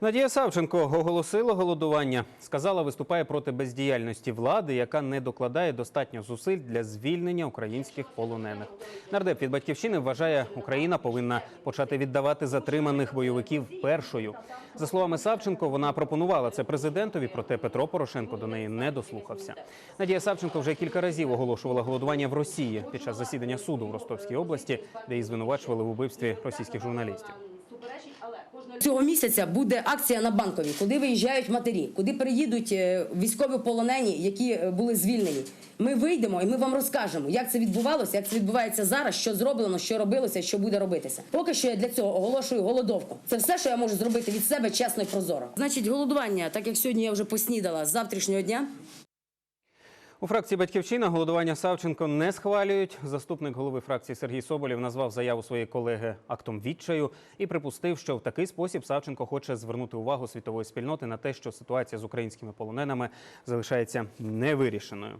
Надія Савченко оголосила голодування. Сказала, виступає проти бездіяльності влади, яка не докладає достатньо зусиль для звільнення українських полонених. Нардеп від батьківщини вважає, Україна повинна почати віддавати затриманих бойовиків першою. За словами Савченко, вона пропонувала це президентові, проте Петро Порошенко до неї не дослухався. Надія Савченко вже кілька разів оголошувала голодування в Росії під час засідання суду в Ростовській області, де її звинувачували в убивстві російських журналістів. Цього місяця буде акція на банковій, куди виїжджають матері, куди приїдуть е, військові полонені, які е, були звільнені. Ми вийдемо і ми вам розкажемо, як це відбувалося, як це відбувається зараз, що зроблено, що робилося, що буде робитися. Поки що я для цього оголошую голодовку. Це все, що я можу зробити від себе чесно і прозоро. Значить, голодування, так як сьогодні я вже поснідала з завтрашнього дня. У фракції Батьківщина голодування Савченко не схвалюють. Заступник голови фракції Сергій Соболєв назвав заяву своєї колеги актом відчаю і припустив, що в такий спосіб Савченко хоче звернути увагу світової спільноти на те, що ситуація з українськими полоненими залишається невирішеною.